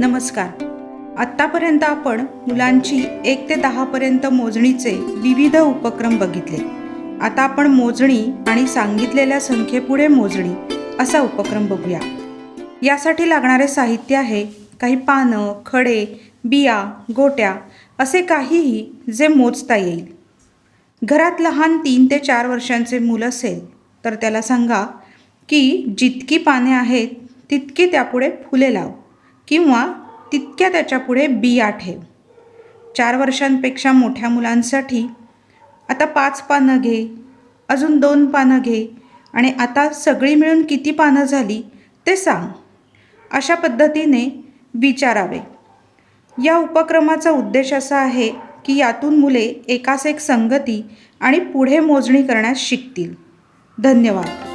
नमस्कार. आत्तापर्यंत आपण मुलांची एक ते दहापर्यंत मोजणीचे विविध उपक्रम बघितले. आता आपण मोजणी आणि सांगितलेल्या संख्येपुढे मोजणी असा उपक्रम बघूया. यासाठी लागणारे साहित्य आहे काही पानं खडे बिया गोट्या असे काहीही जे मोजता येईल. घरात लहान तीन ते चार वर्षांचे मूल असेल तर त्याला सांगा की जितकी पाने आहेत तितकी त्यापुढे फुले लाव. किंवा तितक्या त्याच्यापुढे बिया ठेव. चार वर्षांपेक्षा मोठ्या मुलांसाठी आता पाच पानं घे अजून दोन पानं घे आणि आता सगळी मिळून किती पानं झाली ते सांग. अशा पद्धतीने विचारावे. या उपक्रमाचा उद्देश असा आहे की यातून मुले एकास एक संगती आणि पुढे मोजणी करण्यास शिकतील. धन्यवाद.